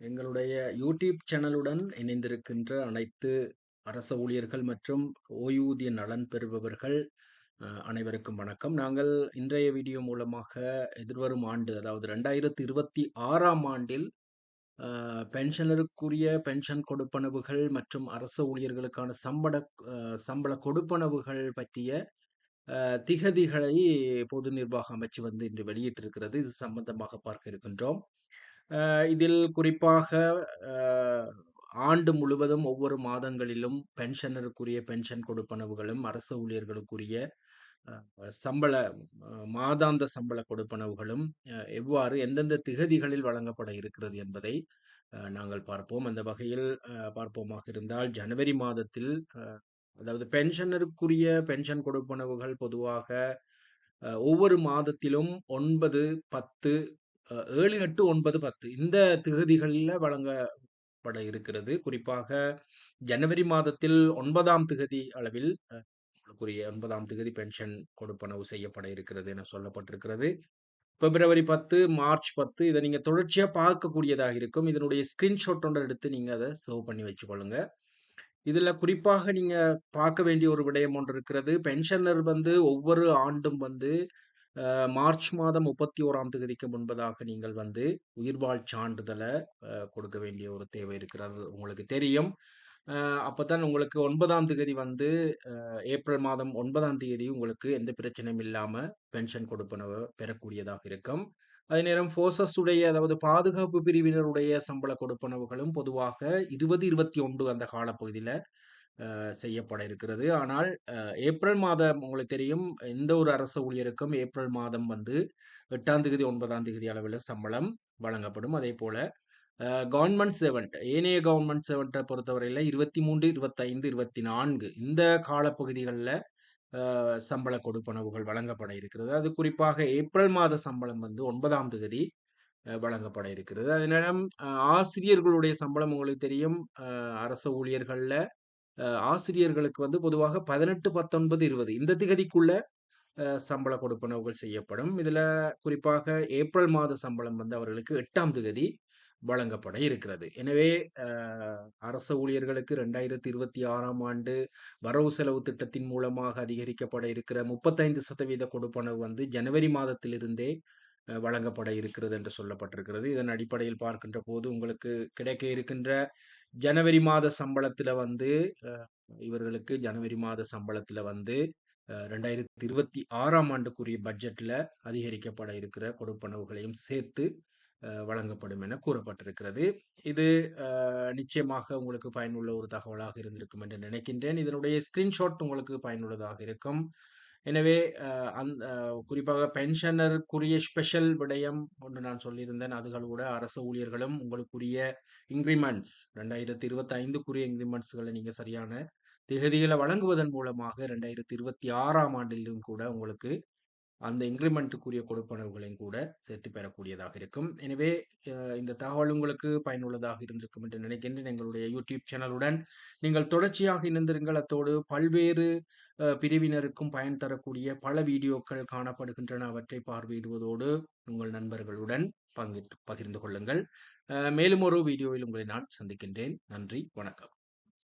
எங்களுடைய யூடியூப் சேனலுடன் இணைந்திருக்கின்ற அனைத்து அரச ஊழியர்கள் மற்றும் ஓய்வூதிய நலன் பெறுபவர்கள் அனைவருக்கும் வணக்கம். நாங்கள் இன்றைய வீடியோ மூலமாக எதிர்வரும் ஆண்டு அதாவது ரெண்டாயிரத்தி இருபத்தி ஆறாம் ஆண்டில் பென்ஷனருக்குரிய பென்ஷன் கொடுப்பனவுகள் மற்றும் அரச ஊழியர்களுக்கான சம்பள சம்பள கொடுப்பனவுகள் பற்றிய திகதிகளை பொது நிர்வாக அமைச்சு வந்து இன்று வெளியிட்டிருக்கிறது. இது சம்பந்தமாக பார்க்க இருக்கின்றோம். இதில் குறிப்பாக ஆண்டு முழுவதும் ஒவ்வொரு மாதங்களிலும் பென்ஷனருக்குரிய பென்ஷன் கொடுப்பனவுகளும் அரசு ஊழியர்களுக்குரிய சம்பள மாதாந்த சம்பள கொடுப்பனவுகளும் எவ்வாறு எந்தெந்த திகதிகளில் வழங்கப்பட இருக்கிறது என்பதை நாங்கள் பார்ப்போம். அந்த வகையில் பார்ப்போமாக இருந்தால் ஜனவரி மாதத்தில் அதாவது பென்ஷனருக்குரிய பென்ஷன் கொடுப்பனவுகள் பொதுவாக ஒவ்வொரு மாதத்திலும் ஒன்பது பத்து ஏழு எட்டு ஒன்பது பத்து. இந்த திகதிகளில் வழங்கப்பட இருக்கிறது. குறிப்பாக ஜனவரி மாதத்தில் ஒன்பதாம் திகதி அளவில் உங்களுக்குரிய ஒன்பதாம் திகதி பென்ஷன் கொடுப்பனவு செய்யப்பட இருக்கிறது என சொல்லப்பட்டிருக்கிறது. பிப்ரவரி பத்து மார்ச் பத்து இதை நீங்கள் தொடர்ச்சியாக பார்க்கக்கூடியதாக இருக்கும். இதனுடைய ஸ்கிரீன்ஷாட் ஒன்றை எடுத்து நீங்கள் அதை சேவ் பண்ணி வச்சுக்கொள்ளுங்க. இதில் குறிப்பாக நீங்கள் பார்க்க வேண்டிய ஒரு விடயம் ஒன்று இருக்கிறது. பென்ஷனர் வந்து ஒவ்வொரு ஆண்டும் வந்து மார்ச் மாதம் முப்பத்தி ஓராம் தேதிக்கு முன்பதாக நீங்கள் வந்து உயிர்வாழ் சான்றிதழை கொடுக்க வேண்டிய ஒரு தேவை இருக்கிறது உங்களுக்கு தெரியும். அப்போ தான் உங்களுக்கு ஒன்பதாம் தேதி வந்து ஏப்ரல் மாதம் ஒன்பதாம் தேதி உங்களுக்கு எந்த பிரச்சனையும் இல்லாமல் பென்ஷன் கொடுப்பனவு பெறக்கூடியதாக இருக்கும். அதே நேரம் ஃபோர்ஸஸ் உடைய அதாவது பாதுகாப்பு பிரிவினருடைய சம்பள கொடுப்பனவுகளும் பொதுவாக இருபது இருபத்தி ஒன்று அந்த காலப்பகுதியில் செய்யப்பட இருக்கிறது. ஆனால் ஏப்ரல் மாதம் உங்களுக்கு தெரியும் எந்த ஒரு அரசு ஊழியருக்கும் ஏப்ரல் மாதம் வந்து எட்டாம் தேதி ஒன்பதாம் தேதி அளவில் சம்பளம் வழங்கப்படும். அதே போல கவர்மெண்ட் செவன்ட் ஏனைய கவர்மெண்ட் செவன்ட்டை பொறுத்தவரையில் இருபத்தி மூன்று இருபத்தைந்து இருபத்தி நான்கு இந்த காலப்பகுதிகளில் சம்பள கொடுப்பனவுகள் வழங்கப்பட இருக்கிறது. அது குறிப்பாக ஏப்ரல் மாத சம்பளம் வந்து ஒன்பதாம் தேதி வழங்கப்பட இருக்கிறது. அதனால ஆசிரியர்களுடைய சம்பளம் உங்களுக்கு தெரியும். அரசு ஊழியர்களில் ஆசிரியர்களுக்கு வந்து பொதுவாக பதினெட்டு பத்தொன்பது இருபது இந்த திகதிக்குள்ள சம்பள கொடுப்பனவுகள் செய்யப்படும். இதுல குறிப்பாக ஏப்ரல் மாத சம்பளம் வந்து அவர்களுக்கு எட்டாம் திகதி வழங்கப்பட இருக்கிறது. எனவே அரசு ஊழியர்களுக்கு ரெண்டாயிரத்தி இருபத்தி ஆறாம் ஆண்டு வரவு செலவு திட்டத்தின் மூலமாக அதிகரிக்கப்பட இருக்கிற முப்பத்தைந்து சதவீத கொடுப்பனவு வந்து ஜனவரி மாதத்திலிருந்தே வழங்கப்பட இருக்கிறது என்று சொல்லப்பட்டிருக்கிறது. இதன் அடிப்படையில் பார்க்கின்ற போது உங்களுக்கு கிடைக்க இருக்கின்ற ஜனவரி மாத சம்பளத்துல வந்து இவர்களுக்கு ஜனவரி மாத சம்பளத்துல வந்து ரெண்டாயிரத்தி இருபத்தி ஆறாம் ஆண்டுக்குரிய பட்ஜெட்ல அதிகரிக்கப்பட இருக்கிற கொடுப்பனவுகளையும் சேர்த்து வழங்கப்படும் என கூறப்பட்டிருக்கிறது. இது நிச்சயமாக உங்களுக்கு பயனுள்ள ஒரு தகவலாக இருந்திருக்கும் என்று நினைக்கின்றேன். இதனுடைய ஸ்கிரீன்ஷாட் உங்களுக்கு பயனுள்ளதாக இருக்கும். எனவே அந்த குறிப்பாக பென்ஷனருக்குரிய ஸ்பெஷல் விடயம் ஒன்று நான் சொல்லியிருந்தேன். அதுகள் கூட அரசு ஊழியர்களும் உங்களுக்குரிய இன்க்ரிமெண்ட்ஸ். ரெண்டாயிரத்தி இருபத்தி ஐந்துக்குரிய இன்க்ரிமெண்ட்ஸ்களை நீங்கள் சரியான திகதிகளை வழங்குவதன் மூலமாக ரெண்டாயிரத்தி இருபத்தி ஆறாம் ஆண்டிலும் கூட உங்களுக்கு அந்த இன்க்ரிமெண்ட்டுக்குரிய கொடுப்பனவுகளையும் கூட சேர்த்து பெறக்கூடியதாக இருக்கும். எனவே இந்த தகவல் உங்களுக்கு பயனுள்ளதாக இருந்திருக்கும் என்று நினைக்கின்றேன். எங்களுடைய யூடியூப் சேனலுடன் நீங்கள் தொடர்ச்சியாக இணைந்திருங்கள். அத்தோடு பல்வேறு பிரிவினருக்கும் பயன் தரக்கூடிய பல வீடியோக்கள் காணப்படுகின்றன. அவற்றை பார்வையிடுவதோடு உங்கள் நண்பர்களுடன் பங்கிட்டு பகிர்ந்து கொள்ளுங்கள். மேலும் ஒரு வீடியோவில் உங்களை நான் சந்திக்கின்றேன். நன்றி வணக்கம்.